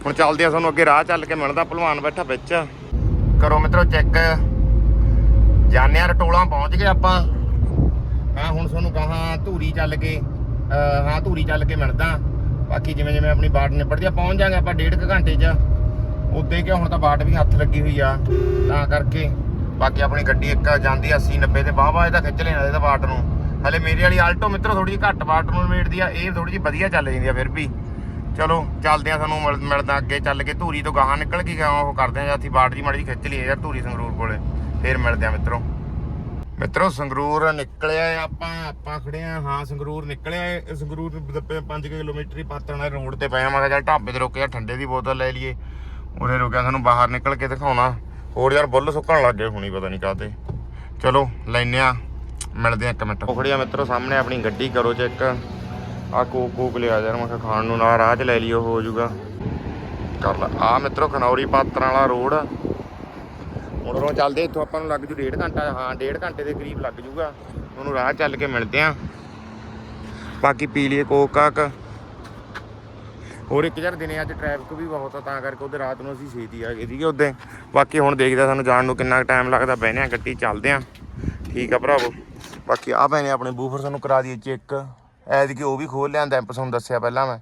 ਹੁਣ ਚੱਲਦੇ ਆ ਤੁਹਾਨੂੰ ਅੱਗੇ ਰਾਹ ਚੱਲ ਕੇ ਮਿਲਦਾ। ਭਲਵਾਨ ਬੈਠਾ ਵਿੱਚ। ਕਰੋ ਮਿੱਤਰੋ ਚੈੱਕ। ਜਾਣੇ ਆ ਰਟੋਲਾ ਪਹੁੰਚ ਗਏ ਆਪਾਂ। ਹਾਂ ਹੁਣ ਤੁਹਾਨੂੰ ਕਹਾਂ, ਧੂਰੀ ਚੱਲ ਕੇ ਹਾਂ, ਧੂਰੀ ਚੱਲ ਕੇ ਮਿਲਦਾ। ਬਾਕੀ ਜਿਵੇਂ ਜਿਵੇਂ ਆਪਣੀ ਬਾਟ ਨਿਬੜਦੀ ਆ, ਪਹੁੰਚ ਜਾਾਂਗੇ ਆਪਾਂ ਡੇਢ ਕੁ ਘੰਟੇ 'ਚ। ਉੱਤੇ ਕਿ ਹੁਣ ਤਾਂ ਬਾਟ ਵੀ ਹੱਥ ਲੱਗੀ ਹੋਈ ਆ, ਤਾਂ ਕਰਕੇ। ਬਾਕੀ ਆਪਣੀ ਗੱਡੀ ਇੱਕ ਜਾਂਦੀ ਆ 80 90 ਤੇ ਬਾਹ ਬਾਹ ਇਹਦਾ ਖਿੱਚ ਲੈਣਾ ਇਹਦਾ ਬਾਟ ਨੂੰ। ਹਲੇ ਮੇਰੇ ਵਾਲੀ ਆਲਟੋ ਮਿੱਤਰ ਥੋੜੀ ਜਿਹੀ ਘੱਟ ਬਾਟ ਨੂੰ ਮੇੜਦੀ ਆ, ਇਹ ਥੋੜੀ ਜਿਹੀ ਵਧੀਆ ਚੱਲ ਜਾਂਦੀ ਆ ਫਿਰ ਵੀ। ਚਲੋ, ਚੱਲਦੇ ਆ ਸਾਨੂੰ ਮਿਲ- ਮਿਲਦਾ ਅੱਗੇ ਚੱਲ ਕੇ। ਧੂਰੀ ਤੋਂ ਗਾਹਾਂ ਨਿਕਲ ਕੇ ਉਹ ਕਰਦੇ ਆ, ਜਾਂ ਅਸੀਂ ਬਾਟ ਦੀ ਮਾੜੀ ਜਿਹੀ ਖਿੱਚ ਲਈਏ ਯਾਰ ਧੂਰੀ ਸੰਗਰੂਰ ਕੋਲੇ। ਫੇਰ ਮਿਲਦੇ ਆ ਮਿੱਤਰੋ। ਮਿੱਤਰੋ, ਸੰਗਰੂਰ ਨਿਕਲਿਆ ਆ ਆਪਾਂ ਆਪਾਂ ਖੜੇ ਆ ਹਾਂ, ਸੰਗਰੂਰ ਨਿਕਲਿਆ ਏ। ਸੰਗਰੂਰ 5 ਕਿਲੋਮੀਟਰ ਹੀ ਪਾਤਣਾ ਰੋਡ ਤੇ ਪਿਆ ਮੈਂ ਕਿਹਾ ਚੱਲ ਢਾਬੇ ਤੇ ਰੁਕਿਆ ਠੰਡੇ ਦੀ ਬੋਤਲ ਲੈ ਲਈਏ। ਉਹਨੇ ਰੁਕਿਆ ਸਾਨੂੰ ਬਾਹਰ ਨਿਕਲ ਕੇ ਦਿਖਾਉਣਾ। ਹੋਰ ਯਾਰ ਬੁੱਲ ਸੁੱਕਣ ਲੱਗ ਗਏ ਹੁਣੀ, ਪਤਾ ਨਹੀਂ ਕਾਤੇ ਚਲੋ ਲੈਨੇ ਆ ਮਿਲਦੇ ਆ ਇੱਕ ਮਿੰਟ। ਖੜਿਆ ਮਿੱਤਰੋ, ਸਾਹਮਣੇ ਆਪਣੀ ਗੱਡੀ ਕਰੋ ਚੈੱਕ। ਆ ਕੋਕ ਕੋਕ ਲਿਆ ਯਾਰ, ਮੈਂ ਕਿਹਾ ਖਾਣ ਨੂੰ ਨਾ, ਰਾਹ 'ਚ ਲੈ ਲਿਓ ਹੋ ਜਾਊਗਾ। ਕਰ ਲਾ ਆ ਮਿੱਤਰੋ, ਖਨੌਰੀ ਪਾਤਰਾਂ ਵਾਲਾ ਰੋਡ। ਹੁਣ ਰੋ ਚੱਲਦੇ, ਇੱਥੋਂ ਆਪਾਂ ਨੂੰ ਲੱਗ ਜੂ ਡੇਢ ਘੰਟਾ, ਹਾਂ, ਡੇਢ ਘੰਟੇ ਦੇ ਕਰੀਬ ਲੱਗ ਜੂਗਾ। ਉਹਨੂੰ ਰਾਹ ਚੱਲ ਕੇ ਮਿਲਦੇ ਆਂ। ਬਾਕੀ ਪੀ ਲਈਏ ਕੋਕ ਕਾਕ। ਹੋਰ ਇੱਕ ਯਾਰ ਦਿਨੇ ਅੱਜ ਟ੍ਰੈਫਿਕ ਵੀ ਬਹੁਤ ਆ, ਤਾਂ ਕਰਕੇ ਉਹਦੇ ਰਾਤ ਨੂੰ ਅਸੀਂ ਛੇਤੀ ਆ ਗਏ ਸੀਗੇ ਉਹਦੇ। ਬਾਕੀ ਹੁਣ ਦੇਖਦੇ ਆ ਸਾਨੂੰ ਜਾਣ ਨੂੰ ਕਿੰਨਾ ਟਾਈਮ ਲੱਗਦਾ, ਬਹਿਨੇ ਆ, ਗੱਡੀ ਚੱਲਦੇ ਆ। ਠੀਕ ਆ ਭਰਾਵੋ। ਬਾਕੀ ਆ ਭੈਣੇ ਆਪਣੇ ਬੂਫਰ ਸਾਨੂੰ ਕਰਾ ਦਈਏ ਚੈੱਕ। ਐਤਕੀ ਉਹ ਵੀ ਖੋਲ ਲਿਆਂਦਾ, ਐਂਪ ਤੁਹਾਨੂੰ ਦੱਸਿਆ ਪਹਿਲਾਂ ਮੈਂ।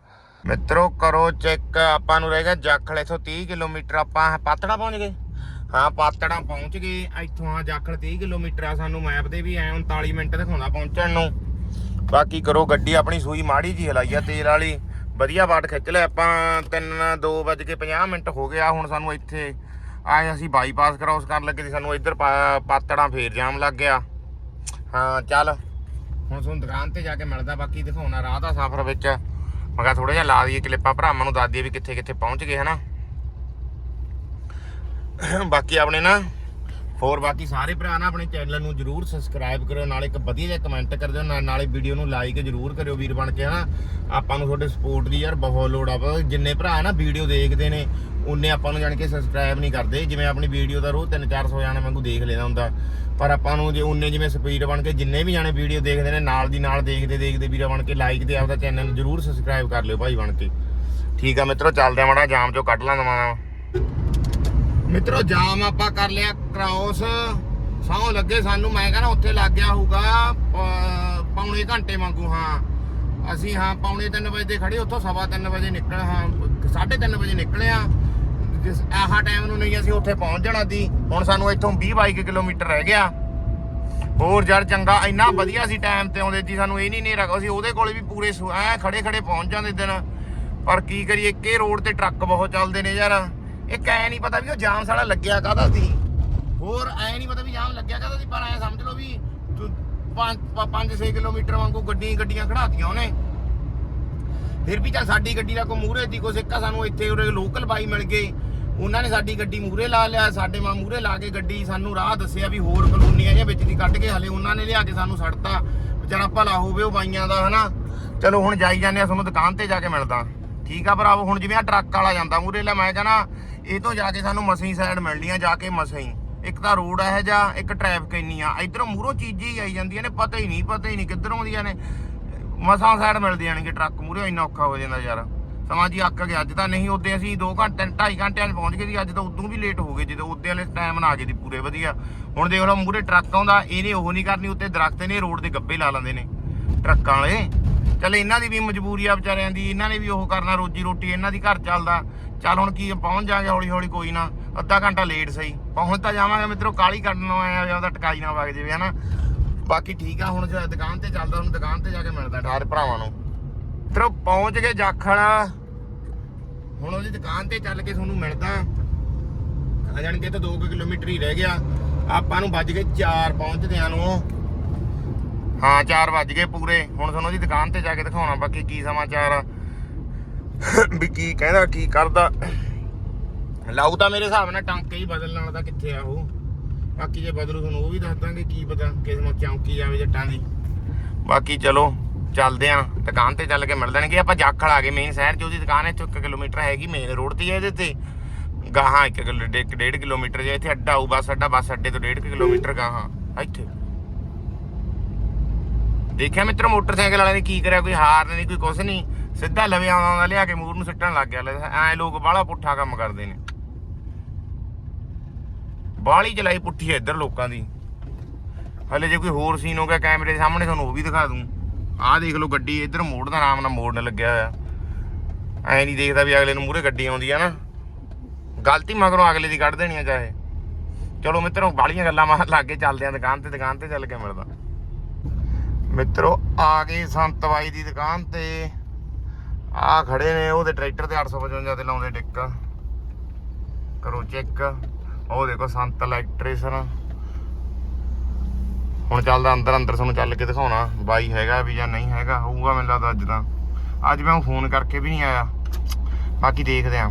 ਮਿੱਤਰੋ, ਕਰੋ ਚੈੱਕ। ਆਪਾਂ ਨੂੰ ਰਹਿ ਗਿਆ ਜਾਖਲ, ਇਥੋਂ 30 ਕਿਲੋਮੀਟਰ, ਆਪਾਂ ਪਾਤੜਾ ਪਹੁੰਚ ਗਏ। ਹਾਂ, ਪਾਤੜਾਂ ਪਹੁੰਚ ਗਏ। ਇੱਥੋਂ ਆ ਜਾਖਲ 30 ਕਿਲੋਮੀਟਰ ਆ ਸਾਨੂੰ ਮੈਪ ਦੇ ਵੀ ਐ 39 ਮਿੰਟ ਦਿਖਾਉਂਦਾ ਪਹੁੰਚਣ ਨੂੰ। ਬਾਕੀ ਕਰੋ ਗੱਡੀ ਆਪਣੀ ਸੂਈ ਮਾੜੀ ਜੀ ਹਲਾਈ ਆ, ਤੇਲ ਵਾਲੀ। ਵਧੀਆ ਬਾਟ ਖਿੱਚ ਲਿਆ ਆਪਾਂ 3 2:50 ਮਿੰਟ ਹੋ ਗਿਆ। ਹੁਣ ਸਾਨੂੰ ਇੱਥੇ ਆਏ ਅਸੀਂ ਬਾਈਪਾਸ ਕ੍ਰਾਸ ਕਰਨ ਲੱਗੇ ਸੀ ਸਾਨੂੰ ਇੱਧਰ ਪਾ- ਪਾਤੜਾਂ ਫੇਰ ਜਾਮ ਲੱਗ ਗਿਆ। ਹਾਂ, ਚੱਲ। ਹੁਣ ਤੁਹਾਨੂੰ ਦੁਕਾਨ ਤੇ ਜਾ ਕੇ ਮਿਲਦਾ, ਬਾਕੀ ਦਿਖਾਉਣਾ ਰਾਹ ਦਾ ਸਫ਼ਰ ਵਿੱਚ। ਮੈਂ ਕਿਹਾ ਥੋੜਾ ਜਿਹਾ ਲਾ ਦਈਏ ਕਲਿੱਪਾਂ ਭਰਾਵਾਂ ਨੂੰ ਦੱਸ ਦਈਏ ਵੀ ਕਿੱਥੇ ਕਿੱਥੇ ਪਹੁੰਚ ਗਏ, ਹਨਾ? ਬਾਕੀ ਆਪਣੇ ਨਾ, ਹੋਰ ਬਾਕੀ ਸਾਰੇ ਭਰਾ ਨਾ ਆਪਣੇ ਚੈਨਲ ਨੂੰ ਜਰੂਰ ਸਬਸਕ੍ਰਾਈਬ ਕਰਿਓ, ਨਾਲ ਇੱਕ ਵਧੀਆ ਜਿਹਾ ਕਮੈਂਟ ਕਰ ਦਿਓ ਨਾਲੇ ਵੀਡੀਓ ਨੂੰ ਲਾਈਕ ਜਰੂਰ ਕਰਿਓ ਵੀਰ ਬਣ ਕੇ, ਹਨਾ? ਆਪਾਂ ਨੂੰ ਤੁਹਾਡੇ ਸਪੋਰਟ ਦੀ ਯਾਰ ਬਹੁਤ ਲੋੜ ਆ ਜਿੰਨੇ ਭਰਾ ਨਾ ਵੀਡੀਓ ਦੇਖਦੇ ਨੇ ਉਹਨੇ ਆਪਾਂ ਨੂੰ ਜਾਣ ਕੇ ਸਬਸਕ੍ਰਾਈਬ ਨਹੀਂ ਕਰਦੇ, ਜਿਵੇਂ ਆਪਣੀ ਵੀਡੀਓ ਦਾ ਰੋਜ਼ 3-400 ਜਾਣੇ ਵਾਂਗੂ ਦੇਖ ਲੈਣਾ ਹੁੰਦਾ। ਪਰ ਆਪਾਂ ਨੂੰ ਜੇ ਉਹਨੇ ਜਿਵੇਂ ਸਪੀਡ ਬਣ ਕੇ ਜਿੰਨੇ ਵੀ ਜਾਣੇ ਵੀਡੀਓ ਦੇਖਦੇ ਨੇ, ਨਾਲ ਦੀ ਨਾਲ ਦੇਖਦੇ ਦੇਖਦੇ ਵੀਰਾ ਬਣ ਕੇ ਲਾਈਕ ਤੇ ਆਪਦਾ ਚੈਨਲ ਨੂੰ ਜਰੂਰ ਸਬਸਕ੍ਰਾਈਬ ਕਰ ਲਿਓ ਭਾਈ ਬਣ ਕੇ। ਠੀਕ ਆ ਮਿੱਤਰੋ, ਚੱਲਦੇ ਆ ਮਾੜਾ ਜਾਮ ਚੋਂ ਕੱਢ ਲਾਂ ਦਵਾਂ ਮਿੱਤਰੋ, ਜਾਮ ਆਪਾਂ ਕਰ ਲਿਆ ਕ੍ਰਾਸ ਸੌ ਲੱਗੇ ਸਾਨੂੰ, ਮੈਂ ਕਹਿੰਦਾ ਉੱਥੇ ਲੱਗ ਗਿਆ ਹੋਊਗਾ ਪ- ਪੌਣੇ ਘੰਟੇ ਵਾਂਗੂ, ਹਾਂ। ਅਸੀਂ, ਹਾਂ, ਪੌਣੇ 3 ਵਜੇ ਤੇ ਖੜੇ ਉੱਥੋਂ ਸਵਾ 3 ਵਜੇ ਨਿਕਲ, ਹਾਂ 3:30 ਵਜੇ ਨਿਕਲੇ ਆ ਜਿਸ, ਆਹ ਟਾਈਮ ਨੂੰ ਨਹੀਂ ਅਸੀਂ ਉੱਥੇ ਪਹੁੰਚ ਜਾਣਾ ਸੀ। ਹੁਣ ਸਾਨੂੰ ਇੱਥੋਂ 20 22 ਕਿਲੋਮੀਟਰ ਰਹਿ ਗਿਆ। ਹੋਰ ਯਾਰ ਚੰਗਾ, ਇੰਨਾ ਵਧੀਆ ਸੀ ਟਾਈਮ ਤੇ ਆਉਂਦੇ ਜੀ ਸਾਨੂੰ ਇਹ ਨਹੀਂ ਨਹੀਂ ਰੱਖੋ ਸੀ। ਉਹਦੇ ਕੋਲੇ ਵੀ ਪੂਰੇ ਸੁ- ਐਂ ਖੜੇ ਖੜੇ ਪਹੁੰਚ ਜਾਂਦੇ ਦਿਨ। ਪਰ ਕੀ ਕਰੀਏ ਕਿ ਰੋਡ ਤੇ ਟਰੱਕ ਬਹੁਤ ਚੱਲਦੇ ਨੇ ਯਾਰ। ਇੱਕ ਐ ਨਹੀਂ ਪਤਾ ਵੀ ਉਹ ਜਾਮ ਸਾਲਾ ਲੱਗਿਆ ਕਾਹਦਾ ਸੀ। ਹੋਰ ਐ ਨਹੀਂ ਪਤਾ ਵੀ ਜਾਮ ਲੱਗਿਆ ਕਾਹਦਾ ਸੀ, ਪਰ ਐ ਸਮਝ ਲਓ ਵੀ 5-6 ਕਿਲੋਮੀਟਰ ਵਾਂਗੂ ਗੱਡੀ, ਗੱਡੀਆਂ ਖੜਾਤੀਆਂ ਉਹਨੇ। ਫਿਰ ਵੀ ਚੱਲ ਸਾਡੀ ਗੱਡੀ ਦਾ ਕੋ ਮੂਹਰੇ ਦੀ ਕੋ ਸਿੱਕਾ ਸਾਨੂੰ ਇੱਥੇ ਉਰੇ ਲੋਕਲ ਬਾਈ ਮਿਲ ਗਏ। ਉਹਨਾਂ ਨੇ ਸਾਡੀ ਗੱਡੀ ਮੂਹਰੇ ਲਾ ਲਿਆ, ਸਾਡੇ ਮਾਂ ਮੂਹਰੇ ਲਾ ਕੇ ਗੱਡੀ ਸਾਨੂੰ ਰਾਹ ਦੱਸਿਆ ਵੀ ਹੋਰ ਕਲੋਨੀਆਂ ਜਾਂ ਵਿੱਚ ਦੀ ਕੱਢ ਕੇ ਹਲੇ ਉਹਨਾਂ ਨੇ ਲਿਆ ਕੇ ਸਾਨੂੰ ਸੜਤਾ। ਵਿਚਾਰਾ ਭਲਾ ਹੋਵੇ ਉਹ ਬਾਈਆਂ ਦਾ, ਹਨਾ। ਚਲੋ ਹੁਣ ਜਾਈ ਜਾਂਦੇ ਆ, ਤੁਹਾਨੂੰ ਦੁਕਾਨ ਤੇ ਜਾ ਕੇ ਮਿਲਦਾ। ਠੀਕ ਆ ਭਰਾਵੋ, ਹੁਣ ਜਿਵੇਂ ਆ ਟਰੱਕ ਵਾਲਾ ਜਾਂਦਾ, ਮੂਹਰੇ ਲੈ ਮੈਂ ਕਹਿੰਦਾ ਇਹ ਤੋਂ ਜਾ ਕੇ ਸਾਨੂੰ ਮਸਈ ਸਾਈਡ ਮਿਲਣੀ ਆ ਜਾ ਕੇ ਮਸਈ। ਇੱਕ ਤਾਂ ਰੋਡ ਹੈ ਜਾਂ ਇੱਕ ਟ੍ਰੈਫਿਕ ਇੰਨੀ ਆ। ਇਧਰੋਂ ਮੂਹਰੋਂ ਚੀਜ਼ਾਂ ਹੀ ਆਈ ਜਾਂਦੀਆਂ ਨੇ, ਪਤਾ ਹੀ ਨਹੀਂ, ਪਤਾ ਹੀ ਨਹੀਂ ਕਿੱਧਰੋਂ ਆਉਂਦੀਆਂ ਨੇ। ਮਸਾਂ ਸਾਈਡ ਮਿਲਦੇ ਜਾਣਗੇ ਟਰੱਕ ਮੂਹਰੇ, ਇੰਨਾ ਔਖਾ ਹੋ ਜਾਂਦਾ ਯਾਰ। ਸਮਾਂ ਜੀ ਅੱਕ ਗਿਆ, ਅੱਜ ਤਾਂ ਨਹੀਂ ਉਦੋਂ ਅਸੀਂ 2 ਘੰਟੇ 2.5 ਘੰਟਿਆਂ 'ਚ ਪਹੁੰਚ ਗਏ ਸੀ, ਅੱਜ ਤਾਂ ਉਦੋਂ ਵੀ ਲੇਟ ਹੋ ਗਏ, ਜਦੋਂ ਉਦੋਂ ਵਾਲੇ ਟਾਈਮ ਨਾਲ ਆ ਗਏ ਦੀ ਪੂਰੇ ਵਧੀਆ। ਹੁਣ ਦੇਖ ਲਓ, ਮੂਹਰੇ ਟਰੱਕ ਆਉਂਦਾ, ਇਹਨੇ ਉਹ ਨਹੀਂ ਕਰਨੀ, ਉੱਤੇ ਦਰਖਤ ਨੇ, ਰੋਡ ਦੇ ਗੱਬੇ ਲਾ ਲੈਂਦੇ ਨੇ, ਟਰੱਕਾਂ ਵਾਲੇ। ਚੱਲ ਇਹਨਾਂ ਦੀ ਵੀ ਮਜਬੂਰੀ ਆ ਵਿਚਾਰਿਆਂ ਦੀ, ਇਹਨਾਂ ਨੇ ਵੀ ਉਹ ਕਰਨਾ, ਰੋਜੀ ਰੋਟੀ, ਇਹਨਾਂ ਦੀ ਘਰ ਚੱਲਦਾ। ਚੱਲ ਹੁਣ ਕੀ, ਪਹੁੰਚ ਜਾਗੇ ਹੌਲੀ ਹੌਲੀ, ਕੋਈ ਨਾ। ਅੱਧਾ ਘੰਟਾ ਲੇਟ ਸਹੀ। ਪਹੁੰਚ ਤਾਂ ਜਾਵਾਂਗੇ ਮਿੱਤਰੋ ਕਾਲੀ ਕੱਢਣ ਆਇਆ ਵੀ ਉਹਦਾ ਟਕਾਈ ਨਾ ਵਗ ਜਾਵੇ, ਹਨਾ। ਬਾਕੀ ਠੀਕ ਆ, ਹੁਣ ਜੇ ਦੁਕਾਨ ਤੇ ਚੱਲਦਾ ਹੁਣ ਦੁਕਾਨ ਤੇ ਜਾ ਕੇ ਮਿਲਦਾ ਠਾਰ ਭਰਾਵਾਂ ਨੂੰ। ਮਿੱਤਰੋ, ਪਹੁੰਚ ਗਏ ਜਾਖਲ ਹੁਣ ਉਹਦੀ ਦੁਕਾਨ ਤੇ ਚੱਲ ਕੇ ਤੁਹਾਨੂੰ ਮਿਲਦਾ। ਆ ਜਾਣਗੇ ਤਾਂ 2 ਕਿਲੋਮੀਟਰ ਹੀ ਰਹਿ ਗਿਆ। ਆਪਾਂ ਨੂੰ ਵੱਜ ਗਏ 4 ਪਹੁੰਚਦਿਆਂ ਨੂੰ। ਹਾਂ 4 ਵੱਜ ਗਏ ਪੂਰੇ। ਹੁਣ ਤੁਹਾਨੂੰ ਉਹਦੀ ਦੁਕਾਨ ਤੇ ਜਾ ਕੇ ਦਿਖਾਉਣਾ, ਬਾਕੀ ਕੀ ਸਮਾਚਾਰ ਆ। ਵੀ ਕੀ ਕਹਿੰਦਾ, ਕੀ ਕਰਦਾ। ਲਾਊ ਤਾਂ ਮੇਰੇ ਹਿਸਾਬ ਨਾਲ ਟਾਂਕੇ ਹੀ ਬਦਲਣ ਵਾਲਾ ਤਾਂ ਕਿੱਥੇ ਆ ਉਹ। ਬਾਕੀ ਜੇ ਬਦਲੂ ਤੁਹਾਨੂੰ ਉਹ ਵੀ ਦੱਸ ਦਾਂਗੇ ਕੀ ਪਤਾ ਕਿਸ ਚੌਂਕੀ ਜਾਵੇ ਜੱਟਾਂ ਦੀ। ਬਾਕੀ ਚਲੋ, ਚੱਲਦੇ ਆਂ। ਦੁਕਾਨ ਤੇ ਚੱਲ ਕੇ ਮਿਲ ਦੇਣਗੇ ਆਪਾਂ ਜਾਖਲ ਆ ਗਏ ਮੇਨ ਸ਼ਹਿਰ 'ਚ ਉਹਦੀ ਦੁਕਾਨ ਹੈ 1 ਕਿਲੋਮੀਟਰ ਹੈਗੀ ਮੇਨ ਰੋਡ ਤੇ ਇਹਦੇ ਤੇ। ਗਾਹਾਂ 1 1.5 ਕਿਲੋਮੀਟਰ ਜੇ ਇੱਥੇ ਅੱਡਾ ਆਊ, ਬੱਸ ਅੱਡਾ, ਬੱਸ ਅੱਡੇ ਤੋਂ 1.5 ਕਿਲੋਮੀਟਰ ਗਾਹਾਂ ਇੱਥੇ। ਦੇਖਿਆ ਮਿੱਤਰ, ਮੋਟਰਸਾਈਕਲ ਵਾਲੇ ਨੇ ਕੀ ਕਰਿਆ? ਕੋਈ ਹਾਰ ਨਹੀਂ, ਕੋਈ ਕੁਛ ਨਹੀਂ। ਸਿੱਧਾ ਲਵੇ ਆਉਂਦਾ ਆਉਂਦਾ ਲਿਆ ਕੇ ਮੂਰ ਨੂੰ ਸਿੱਟਣ ਲੱਗ ਗਿਆ ਐ ਲੋਕ ਬਾਹਲਾ ਪੁੱਠਾ ਕੰਮ ਕਰਦੇ ਨੇ। ਬਾਹਲੀ ਚਲਾਈ ਪੁੱਠੀ ਹੈ ਇੱਧਰ ਲੋਕਾਂ ਦੀ। ਹਲੇ ਜੇ ਕੋਈ ਹੋਰ ਸੀਨ ਹੋ ਗਿਆ ਕੈਮਰੇ ਦੇ ਸਾਹਮਣੇ, ਤੁਹਾਨੂੰ ਉਹ ਵੀ ਦਿਖਾ ਦੂੰ। ਆਹ ਦੇਖ ਲਓ ਗੱਡੀ, ਇੱਧਰ ਮੋੜ ਦਾ ਆਰਾਮ ਨਾਲ ਮੋੜਨ ਲੱਗਿਆ ਹੋਇਆ। ਐ ਨਹੀਂ ਦੇਖਦਾ ਵੀ ਅਗਲੇ ਨੂੰ ਮੂਰੇ ਗੱਡੀ ਆਉਂਦੀ ਆ ਨਾ। ਗਲਤੀ ਮਗਰੋਂ ਅਗਲੇ ਦੀ ਕੱਢ ਦੇਣੀ ਆ ਚਾਹੇ। ਚਲੋ ਮਿੱਤਰੋ ਬਾਲੀਆਂ ਗੱਲਾਂ ਮਾਰ ਲਾ ਕੇ ਚੱਲਦੇ ਆ ਦੁਕਾਨ ਤੇ ਦੁਕਾਨ ਤੇ ਚੱਲ ਕੇ ਮਿਲਦਾ। ਮਿੱਤਰੋ, ਆ ਗਏ ਸੰਤ ਬਾਈ ਦੀ ਦੁਕਾਨ ਤੇ। ਆ ਖੜੇ ਨੇ, ਉਹਦੇ ਟਰੈਕਟਰ ਤੇ 855 ਤੇ ਲਾਉਂਦੇ ਡਿੱਕ। ਕਰੋ ਚੈੱਕ। ਉਹ ਦੇਖੋ ਸੰਤ ਇਲੈਕਟ੍ਰੀਸ਼ਨ। ਹੁਣ ਚੱਲਦਾ ਅੰਦਰ ਅੰਦਰ ਤੁਹਾਨੂੰ ਚੱਲ ਕੇ ਦਿਖਾਉਣਾ ਬਾਈ ਹੈਗਾ ਵੀ ਜਾਂ ਨਹੀਂ ਹੈਗਾ, ਹੋਊਗਾ ਮੈਨੂੰ ਲੱਗਦਾ ਅੱਜ ਤਾਂ। ਅੱਜ ਮੈਂ ਫੋਨ ਕਰਕੇ ਵੀ ਨਹੀਂ ਆਇਆ। ਬਾਕੀ ਦੇਖਦੇ ਆਂ।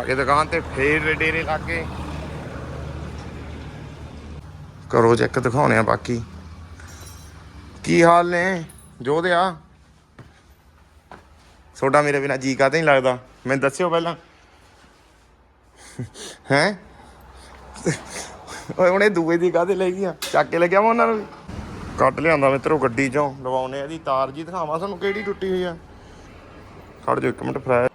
ਅੱਗੇ ਦੁਕਾਨ ਤੇ ਫੇਰ ਡੇਰੇ ਲੱਗੇ ਕਰੋ ਚੈੱਕ ਦਿਖਾਉਣੇ ਆ ਬਾਕੀ। ਕੀ ਹਾਲ ਨੇ? ਜੋਧਿਆ ਤੁਹਾਡਾ ਮੇਰੇ ਬਿਨਾ ਜੀ ਕਾਤੇ ਨਹੀਂ ਲੱਗਦਾ? ਮੈਨੂੰ ਦੱਸਿਓ ਪਹਿਲਾਂ। ਹੈ? ਓਏ ਉਹਨੇ ਦੂਏ ਦੀ ਕਾਹਦੇ ਲੈ ਗਈਆਂ? ਚੱਕ ਕੇ ਲੱਗਿਆ ਮੈਂ ਉਹਨਾਂ ਨੂੰ ਵੀ। ਲਿਆਂਦਾ ਮਿੱਤਰੋ ਗੱਡੀ ਚੋਂ ਲਵਾਉਨੇ ਇਹਦੀ ਤਾਰ ਜੀ, ਦਿਖਾਵਾਂ ਤੁਹਾਨੂੰ ਕਿਹੜੀ ਟੁੱਟੀ ਹੋਈ ਆ। ਖੜ ਜਾਓ ਇੱਕ ਮਿੰਟ, ਫਰਾਇ।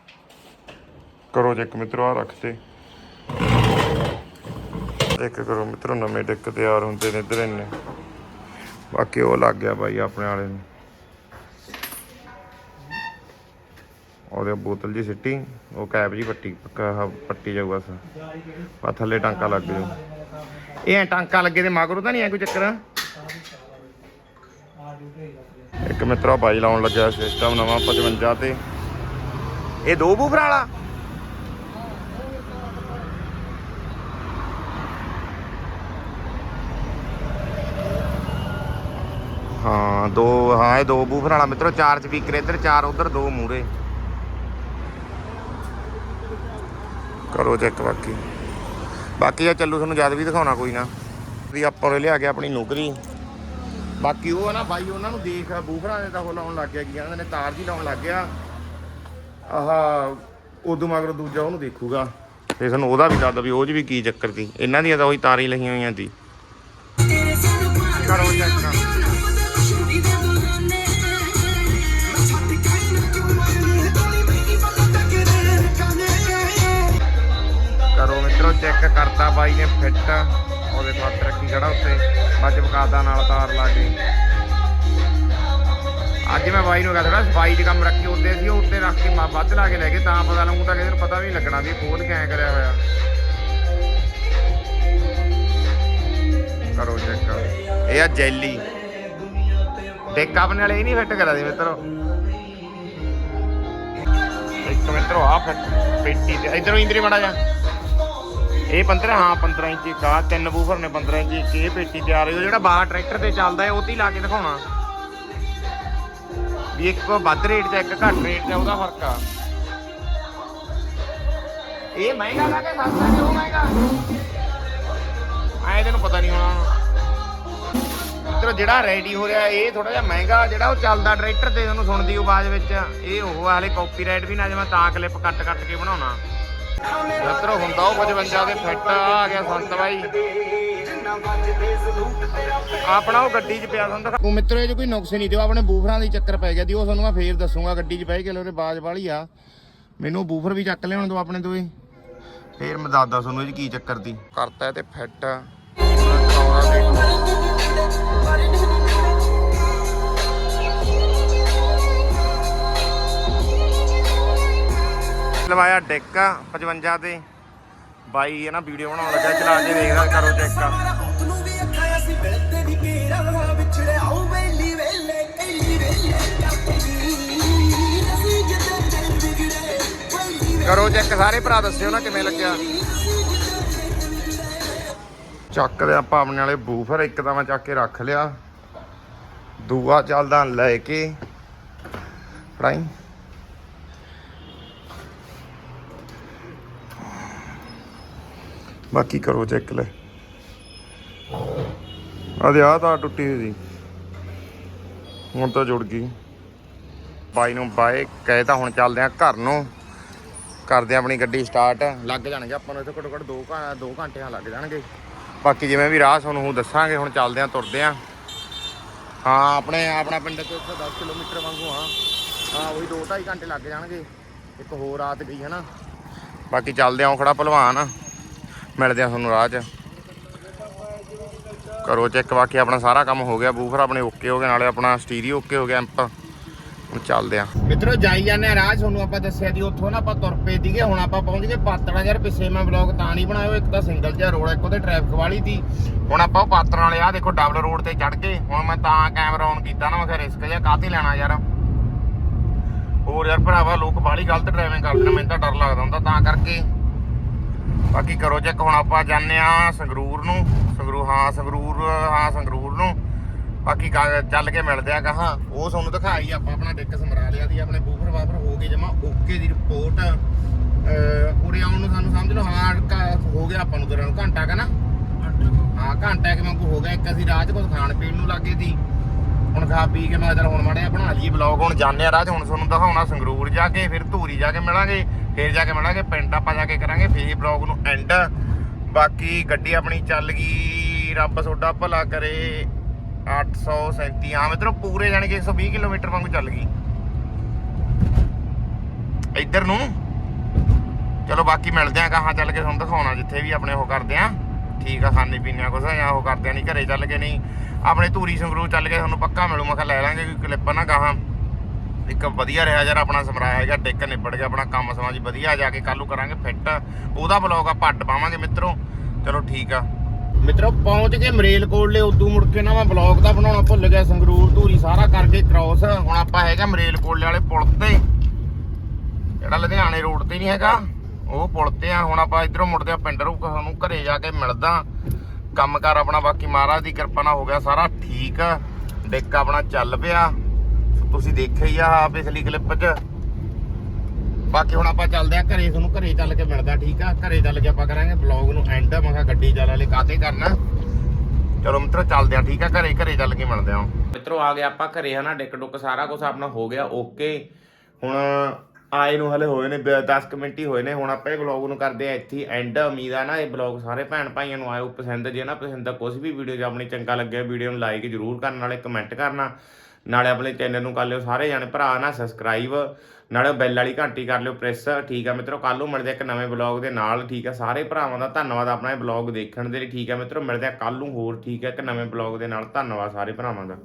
ਕਰੋ ਚੈੱਕ ਮਿੱਤਰੋ ਆ ਰੱਖਤੇ ਇੱਕ ਕਰੋ ਮਿੱਤਰੋ, ਨਵੇਂ ਡਿੱਕ ਤਿਆਰ ਹੁੰਦੇ ਨੇ ਇਧਰ ਇੰਨੇ। ਬਾਕੀ ਉਹ ਲੱਗ ਗਿਆ ਬਾਈ ਆਪਣੇ ਵਾਲੇ ਨੂੰ। ਉਹਦੇ ਬੋਤਲ ਜੀ ਸਿੱਟੀ, ਉਹ ਕੈਪ ਜੀ ਪੱਟੀ ਪੱਟੀ ਜਾਊ ਬਸ ਆ ਥੱਲੇ ਟਾਂਕਾ ਲੱਗ ਜਾਊ। ਇਹ ਐਂ ਟਾਂਕਾ ਲੱਗੇ ਤੇ ਮਗਰੋਂ ਤਾਂ ਨਹੀਂ ਐ ਕੋਈ ਚੱਕਰ? ਇੱਕ ਮਿੱਤਰਾ ਬਾਈ ਲਾਉਣ ਲੱਗਿਆ ਸਿਸਟਮ ਨਵਾਂ 55 ਤੇ। ਇਹ ਦੋ ਬੂਫਰਾਂ ਵਾਲਾ? ਹਾਂ, ਦੋ, ਹਾਂ, ਇਹ ਦੋ ਬੂਫਰਾਂ ਵਾਲਾ ਮਿੱਤਰੋ, ਚਾਰ ਸਪੀਕਰ ਇੱਧਰ, ਚਾਰ ਉਧਰ, ਦੋ ਮੂਰੇ ਕਰੋ ਚੈੱਕ ਬਾਕੀ। ਬਾਕੀ ਆ ਚੱਲੂ ਤੁਹਾਨੂੰ ਜਦ ਵੀ ਦਿਖਾਉਣਾ ਕੋਈ ਨਾ। ਵੀ ਆਪਾਂ ਉਹ ਲਿਆ ਕੇ ਆਪਣੀ ਨੌਕਰੀ। ਬਾਕੀ ਉਹ ਆ ਨਾ ਬਾਈ, ਉਹਨਾਂ ਨੂੰ ਦੇਖ ਬੂਫਰਾਂ ਦੇ ਤਾਂ ਉਹ ਲਾਉਣ ਲੱਗ ਗਿਆ, ਕੀ ਕਹਿੰਦੇ ਨੇ, ਤਾਰ ਜੀ ਲਾਉਣ ਲੱਗ ਗਿਆ। ਆਹ, ਉਦੋਂ ਮਗਰ ਦੂਜਾ ਉਹਨੂੰ ਦੇਖੂਗਾ। ਤੇ ਸਾਨੂੰ ਉਹਦਾ ਵੀ ਦੱਸ ਵੀ ਉਹ 'ਚ ਵੀ ਕੀ ਚੱਕਰ ਸੀ। ਇਹਨਾਂ ਦੀਆਂ ਤਾਂ ਉਹੀ ਤਾਰਾਂ ਹੀ ਲਹੀਆਂ ਹੋਈਆਂ ਸੀ। ਕਰੋ ਚੈੱਕ ਮਿੱਤਰੋ ਕਰਤਾ, ਬਾਈ ਨੇ ਫਿੱਟ, ਉਹਦੇ ਹੱਥ ਰੱਖੀ ਖੜਾ ਉੱਤੇ ਬੱਜ ਬਕਾਦਾ ਨਾਲ ਤਾਰ ਲਾ ਕੇ। ਅੱਜ ਮੈਂ ਬਾਈ ਨੂੰ ਕਹਿੰਦਾ ਸਫ਼ਾਈ 'ਚ ਕੰਮ ਰੱਖੀ, ਉੱਤੇ ਸੀ, ਉਹ ਉੱਤੇ ਰੱਖ ਕੇ ਮਾ- ਵੱਧ ਲਾ ਕੇ ਲੈ ਗਏ, ਤਾਂ ਪਤਾ ਲੱਗੂ ਤਾਂ ਕਿਸੇ ਨੂੰ ਪਤਾ ਵੀ ਨਹੀਂ ਲੱਗਣਾ ਵੀ ਇਹ ਖੋਲ ਕੇ ਕਰਿਆ ਹੋਇਆ। ਕਰੋ ਚੈੱਕ ਇਹ ਆ ਜੈਲੀ। ਡੇਕ ਆਪਣੇ ਵਾਲੇ ਇਹ ਨਹੀਂ ਫਿੱਟ ਕਰਾ ਦੇ ਮਿੱਤਰੋ। ਇੱਕ ਮਿੱਤਰੋ ਆ ਫਿੱਟ ਪੇਟੀ ਤੇ, ਇਧਰੋਂ ਇੰਦਰੀ ਮੜਾ ਜਾ ਇਹ 15 ਹਾਂ 15 ਇੰਚੀ ਕਾ ਤਿੰਨ ਬੂਫਰ ਨੇ 15 ਇੰਚੀ, ਇੱਕ ਇਹ ਪੇਟੀ ਤਿਆਰ ਹੋਈ ਜਿਹੜਾ ਬਾਹਰ ਟਰੈਕਟਰ ਤੇ ਚੱਲਦਾ ਹੈ, ਉਹ ਤੇ ਲਾ ਕੇ ਦਿਖਾਉਣਾ। ਵੀ ਇੱਕ ਵੱਧ ਰੇਟ ਤੇ, ਇੱਕ ਘੱਟ ਰੇਟ ਤੇ, ਉਹਦਾ ਫ਼ਰਕ ਆ। ਇਹ ਮਹਿੰਗਾ ਲੱਗੇ ਸਸਤਾ ਕਿਉਂ ਮਹਿੰਗਾ? ਆਏ ਤੈਨੂੰ ਪਤਾ ਨਹੀਂ ਹੋਣਾ। ਮਿੱਤਰੋ ਜਿਹੜਾ ਰੈਡੀ ਹੋ ਰਿਹਾ, ਇਹ ਥੋੜਾ ਜਿਹਾ ਮਹਿੰਗਾ, ਜਿਹੜਾ ਉਹ ਚੱਲਦਾ ਟਰੈਕਟਰ ਤੇ ਉਹਨੂੰ ਸੁਣਦੀ ਆਵਾਜ਼ ਵਿੱਚ, ਇਹ ਉਹ ਹਾਲੇ ਕਾਪੀਰਾਈਟ ਵੀ ਨਾ ਜਿਵੇਂ ਤਾਂ ਕਲਿੱਪ ਕੱਟ ਕੱਟ ਕੇ ਬਣਾਉਣਾ। ਮਿੱਤਰੋ ਹੁੰਦਾ ਉਹ 55 ਦੇ ਫਿੱਟ ਆ ਗਿਆ ਸੰਤ ਬਾਈ। ਆਪਣਾ ਉਹ ਗੱਡੀ 'ਚ ਪਿਆ ਹੁੰਦਾ ਉਹ ਮਿੱਤਰੋ ਇਹ 'ਚ ਕੋਈ ਨੁਕਸ ਨਹੀਂ ਦਿਓ ਆਪਣੇ ਬੂਫਰਾਂ ਦੀ ਚੱਕਰ ਪੈ ਗਿਆ ਦੀ ਉਹ ਤੁਹਾਨੂੰ ਮੈਂ ਫੇਰ ਦੱਸੂਗਾ ਗੱਡੀ 'ਚ ਬਹਿ ਕੇ ਲੋਰੇ ਬਾਜ ਵਾਲੀ ਆ। ਮੈਨੂੰ ਬੂਫਰ ਵੀ ਚੱਕ ਲਿਆਉਣ ਦੋ ਆਪਣੇ ਦੋਏ ਫੇਰ ਮੈਂ ਦੱਸਦਾ ਤੁਹਾਨੂੰ ਇਹ 'ਚ ਕੀ ਚੱਕਰ ਦੀ। ਕਰਤਾ ਤੇ ਫਿੱਟ। ਕਰਾਉਣਾ ਦੇਖੋ ਲਵਾਇਆ ਡੈਕ 55 ਤੇ। ਬਾਈ ਹੈ ਨਾ ਵੀਡੀਓ ਬਣਾਉਣ ਲੱਗਾ ਚਲਾ ਕੇ ਦੇਖਦਾ ਕਰੋ ਚੈੱਕ ਕਰੋ ਚੈੱਕ ਸਾਰੇ ਭਰਾ ਦੱਸਿਓ ਨਾ ਕਿਵੇਂ ਲੱਗਿਆ। ਚੱਕਦੇ ਆਪਾਂ ਆਪਣੇ ਵਾਲੇ ਬੂਫਰ ਇੱਕ ਤਾਂ ਮੈਂ ਚੱਕ ਕੇ ਰੱਖ ਲਿਆ। ਦੂਆ ਚੱਲਦਾ ਲੈ ਕੇ। ਫੜਾਈ। ਬਾਕੀ ਕਰੋ ਚੈੱਕ ਲੈ। ਆਦੇ ਆ ਤਾਂ ਟੁੱਟੀ ਹੋਈ ਸੀ। ਹੁਣ ਤਾਂ ਜੁੜ ਗਈ। ਬਾਈ ਨੂੰ ਬਾਏ, ਕਹੇ ਤਾਂ ਹੁਣ ਚੱਲਦੇ ਆ ਘਰ ਨੂੰ। ਕਰਦੇ ਆ ਆਪਣੀ ਗੱਡੀ ਸਟਾਰਟ ਲੱਗ ਜਾਣਗੇ ਆਪਾਂ ਨੂੰ ਇੱਥੇ ਘੱਟੋ ਘੱਟ 2 2 ਘੰਟਿਆਂ ਲੱਗ ਜਾਣਗੇ। ਬਾਕੀ ਜਿਵੇਂ ਵੀ ਰਾਹ ਤੁਹਾਨੂੰ ਹੁਣ ਦੱਸਾਂਗੇ, ਹੁਣ ਚੱਲਦੇ ਆ, ਤੁਰਦੇ ਆ। ਹਾਂ, ਆਪਣੇ, ਆਪਣਾ ਪਿੰਡ ਤੋਂ ਇੱਥੇ 10 ਕਿਲੋਮੀਟਰ ਵਾਂਗੂ ਆ। ਹਾਂ, ਉਹੀ 2 2.5 ਘੰਟੇ ਲੱਗ ਜਾਣਗੇ। ਇੱਕ ਹੋਰ ਰਾਤ ਗਈ ਹੈ ਨਾ। ਬਾਕੀ ਚੱਲਦੇ ਆ ਖੜਾ ਭਲਵਾਨ ਮਿਲਦੇ ਆ ਤੁਹਾਨੂੰ ਰਾਹ 'ਚ। ਕਰੋ ਚੈੱਕ ਬਾਕੀ ਆਪਣਾ ਸਾਰਾ ਕੰਮ ਹੋ ਗਿਆ, ਬੂਫਰ ਆਪਣੇ ਓਕੇ ਹੋ ਗਏ, ਨਾਲੇ ਆਪਣਾ ਸਟੀਰੀਓ ਓਕੇ ਹੋ ਗਿਆ ਐਂਪ ਹੁਣ ਚੱਲਦੇ ਆ। ਮਿੱਤਰੋ, ਜਾਈ ਜਾਂਦੇ ਆ ਰਾਹ, ਤੁਹਾਨੂੰ ਆਪਾਂ ਦੱਸਿਆ ਦੀ ਉੱਥੋਂ ਨਾ ਆਪਾਂ ਤੁਰ ਪਏ ਸੀਗੇ, ਹੁਣ ਆਪਾਂ ਪਹੁੰਚ ਗਏ ਪਾਤੜਾ ਯਾਰ, ਪਿੱਛੇ ਮੈਂ ਵਲੌਗ ਤਾਂ ਨਹੀਂ ਬਣਾਇਆ ਇੱਕ ਤਾਂ ਸਿੰਗਲ ਜਿਹਾ ਰੋਡ ਇੱਕ ਉਹਦੇ ਟ੍ਰੈਫਿਕ ਵਾਲੀ ਸੀ। ਹੁਣ ਆਪਾਂ ਉਹ ਪਾਤੜਾਂ ਵਾਲੇ ਆ ਦੇਖੋ ਡਬਲ ਰੋਡ ਤੇ ਚੜ ਗਏ ਹੁਣ ਮੈਂ ਤਾਂ ਕੈਮਰਾ ਔਨ ਕੀਤਾ ਨਾ, ਮੈਂ ਕਿਹਾ ਰਿਸਕ ਜਿਹਾ ਕਾਹਤੇ ਲੈਣਾ ਯਾਰ। ਹੋਰ ਯਾਰ ਭਰਾਵਾ, ਲੋਕ ਬਾਹਲੀ ਗਲਤ ਡਰਾਈਵਿੰਗ ਕਰਦੇ ਨੇ, ਮੈਨੂੰ ਤਾਂ ਡਰ ਲੱਗਦਾ ਹੁੰਦਾ, ਤਾਂ ਕਰਕੇ ਬਾਕੀ ਕਰੋ ਚੈੱਕ ਹੁਣ ਆਪਾਂ ਜਾਂਦੇ ਆ ਸੰਗਰੂਰ ਨੂੰ। ਸੰਗਰੂਰ ਹਾਂ ਸੰਗਰੂਰ ਹਾਂ ਸੰਗਰੂਰ ਨੂੰ। ਬਾਕੀ ਚੱਲ ਕੇ ਮਿਲਦੇ ਆ ਕਹਾਂ ਉਹ ਤੁਹਾਨੂੰ ਦਿਖਾਈ ਆਪਾਂ ਆਪਣਾ ਡਿੱਕ ਸਮਰਾ ਲਿਆ ਦੀ ਆਪਣੇ ਬੂਫਰ ਵਾਫਰ ਹੋ ਗਏ ਜਮਾ ਓਕੇ ਦੀ ਰਿਪੋਰਟ ਉਰੇ ਆਉਣ ਨੂੰ ਸਾਨੂੰ ਸਮਝ ਲਓ ਹਾਂ ਹੋ ਗਿਆ ਆਪਾਂ ਨੂੰ ਨੂੰ ਘੰਟਾ ਕਾ ਨਾ? ਹਾਂ ਘੰਟਾ ਕਿ ਵਾਂਗੂ ਹੋ ਗਿਆ। ਇੱਕ ਅਸੀਂ 'ਚ ਕੁਝ ਖਾਣ ਪੀਣ ਨੂੰ ਲੱਗੇ ਸੀ। ਹੁਣ ਖਾ ਪੀ ਕੇ ਮੈਂ ਚਲ ਹੁਣ ਮਾੜਿਆ ਬਣਾ ਲਈਏ ਬਲੌਗ ਹੁਣ ਜਾਂਦੇ ਰਾਹ 'ਚ, ਹੁਣ ਤੁਹਾਨੂੰ ਦਿਖਾਉਣਾ ਸੰਗਰੂਰ ਜਾ ਕੇ, ਫਿਰ ਧੂਰੀ ਜਾ ਕੇ ਮਿਲਾਂਗੇ, ਫਿਰ ਜਾ ਕੇ ਮਿਲਾਂਗੇ, ਪਿੰਡ ਆਪਾਂ ਜਾ ਕੇ ਕਰਾਂਗੇ, ਫੇਰ ਬਲੌਗ ਨੂੰ ਐਂਡ ਬਾਕੀ ਗੱਡੀ ਆਪਣੀ ਚੱਲ ਗਈ, ਰੱਬ ਤੁਹਾਡਾ ਭਲਾ ਕਰੇ। 837 ਆ ਮਿੱਤਰੋ, ਪੂਰੇ ਜਾਣੀ ਕਿ 120 ਕਿਲੋਮੀਟਰ ਵਾਂਗੂ ਚੱਲ ਗਈ। ਇੱਧਰ ਨੂੰ। ਚਲੋ ਬਾਕੀ ਮਿਲਦੇ ਆ ਕਹਾਂ ਚੱਲ ਕੇ ਤੁਹਾਨੂੰ ਦਿਖਾਉਣਾ, ਜਿੱਥੇ ਵੀ ਆਪਣੇ ਉਹ ਕਰਦੇ ਆ। ਠੀਕ ਆ, ਖਾਣੇ ਪੀਣੇ ਕੁਛ ਜਾਂ ਉਹ ਕਰਦੇ ਆ ਨਹੀਂ ਘਰੇ ਚੱਲ ਕੇ ਨਹੀਂ ਆਪਣੇ ਧੂਰੀ ਸੰਗਰੂਰ ਚੱਲ ਕੇ ਤੁਹਾਨੂੰ ਪੱਕਾ ਮਿਲੂ, ਮੈਂ ਕਿਹਾ ਲੈ ਲਾਂਗੇ ਕੋਈ ਕਲਿੱਪ ਨਾ ਗਾਹਾਂ। ਇੱਕ ਵਧੀਆ ਰਿਹਾ ਯਾਰ ਆਪਣਾ ਸਮਰਾਇਆ ਹੈਗਾ ਡਿੱਕ ਨਿਬੜ ਗਿਆ ਆਪਣਾ, ਕੰਮ ਸਮਾਂ ਜੀ ਵਧੀਆ ਜਾ ਕੇ ਕੱਲੂ ਕਰਾਂਗੇ ਫਿੱਟ ਉਹਦਾ ਬਲੌਗ ਆਪਾਂ ਅੱਡ ਪਾਵਾਂਗੇ ਮਿੱਤਰੋ। ਚਲੋ ਠੀਕ ਆ। ਮਿੱਤਰੋ, ਪਹੁੰਚ ਕੇ ਮਰੇਲ ਕੋਟਲੇ ਉਦੋਂ ਮੁੜ ਕੇ ਨਾ ਮੈਂ ਬਲੌਗ ਦਾ ਬਣਾਉਣਾ ਭੁੱਲ ਗਿਆ, ਸੰਗਰੂਰ ਧੂਰੀ ਸਾਰਾ ਕਰਕੇ ਕ੍ਰਾਸ ਹੁਣ ਆਪਾਂ ਹੈਗਾ ਮਰੇਲ ਕੋਟਲੇ ਵਾਲੇ ਪੁਲ ਤੇ। ਜਿਹੜਾ ਲੁਧਿਆਣੇ ਰੋਡ ਤੇ ਨਹੀਂ ਹੈਗਾ। ਉਹ ਪੁਲ ਤੇ ਆ, ਹੁਣ ਆਪਾਂ ਇਧਰੋਂ ਮੁੜਦੇ ਆ, ਪਿੰਡ ਨੂੰ ਤੁਹਾਨੂੰ ਘਰੇ ਜਾ ਕੇ ਮਿਲਦਾ। ਕੰਮਕਾਰ ਆਪਣਾ, ਬਾਕੀ ਮਹਾਰਾਜ ਦੀ ਕਿਰਪਾ ਨਾਲ ਹੋ ਗਿਆ ਸਾਰਾ ਠੀਕ। ਡਿੱਕ ਆਪਣਾ ਚੱਲ ਪਿਆ। ਤੁਸੀਂ ਦੇਖਿਆ ਹੀ ਆ ਪਿਛਲੀ ਕਲਿੱਪ 'ਚ। ਬਾਕੀ ਹੁਣ ਆਪਾਂ ਚੱਲਦੇ ਆ, ਘਰੇ ਤੁਹਾਨੂੰ ਘਰੇ ਚੱਲ ਕੇ ਮਿਲਦਾ, ਠੀਕ ਆ? ਘਰੇ ਚੱਲ ਕੇ ਆਪਾਂ ਕਰਾਂਗੇ ਬਲੌਗ ਨੂੰ ਐਂਡ ਮੈਂ ਕਿਹਾ ਗੱਡੀ ਚੱਲ ਵਾਲੇ ਕਾਤੇ ਕਰਨਾ? ਚਲੋ ਮਿੱਤਰੋ, ਚੱਲਦੇ ਆ, ਠੀਕ ਆ? ਘਰੇ ਘਰੇ ਚੱਲ ਕੇ ਮਿਲਦੇ ਆ ਮਿੱਤਰੋ, ਆ ਗਏ ਆਪਾਂ ਘਰੇ, ਹਨਾ ਡਿੱਕ ਡੁੱਕ ਸਾਰਾ ਕੁਝ ਆਪਣਾ ਹੋ ਗਿਆ ਓਕੇ ਹੁਣ ਆਏ ਨੂੰ ਹਲੇ ਹੋਏ ਨੇ 10 ਕੁ ਮਿੰਟ ਹੀ ਹੋਏ ਨੇ, ਹੁਣ ਆਪਾਂ ਇਹ ਬਲੌਗ ਨੂੰ ਕਰਦੇ ਆ ਇੱਥੇ ਐਂਡ ਉਮੀਦ ਆ ਨਾ ਇਹ ਬਲੌਗ ਸਾਰੇ ਭੈਣ ਭਾਈਆਂ ਨੂੰ ਆਇਓ ਪਸੰਦ, ਜੇ ਨਾ ਪਸੰਦ ਆ ਕੁਝ ਵੀ ਵੀਡੀਓ ਜੇ ਆਪਣੀ ਚੰਗਾ ਲੱਗਿਆ ਵੀਡੀਓ ਨੂੰ ਲਾਈਕ ਜ਼ਰੂਰ ਕਰਨ, ਨਾਲੇ ਕਮੈਂਟ ਕਰਨਾ, ਨਾਲੇ ਆਪਣੇ ਚੈਨਲ ਨੂੰ ਕਰ ਲਿਓ ਸਾਰੇ ਜਾਣੇ ਭਰਾ ਨਾ ਸਬਸਕ੍ਰਾਈਬ ਨਾਲੇ ਬੈਲ ਵਾਲੀ ਘੰਟੀ ਕਰ ਲਿਓ ਪ੍ਰੈਸ ਠੀਕ ਆ ਮਿੱਤਰੋ ਕੱਲ ਨੂੰ ਮਿਲਦੇ ਆ ਇੱਕ ਨਵੇਂ ਬਲੌਗ ਦੇ ਨਾਲ, ਠੀਕ ਆ, ਸਾਰੇ ਭਰਾਵਾਂ ਦਾ ਧੰਨਵਾਦ ਆਪਣਾ ਇਹ ਬਲੌਗ ਦੇਖਣ ਦੇ ਲਈ, ਠੀਕ ਆ ਮਿੱਤਰੋ, ਮਿਲਦੇ ਆ ਕੱਲ ਨੂੰ ਹੋਰ, ਠੀਕ ਆ ਇੱਕ ਨਵੇਂ ਬਲੌਗ ਦੇ ਨਾਲ, ਧੰਨਵਾਦ ਸਾਰੇ ਭਰਾਵਾਂ ਦਾ।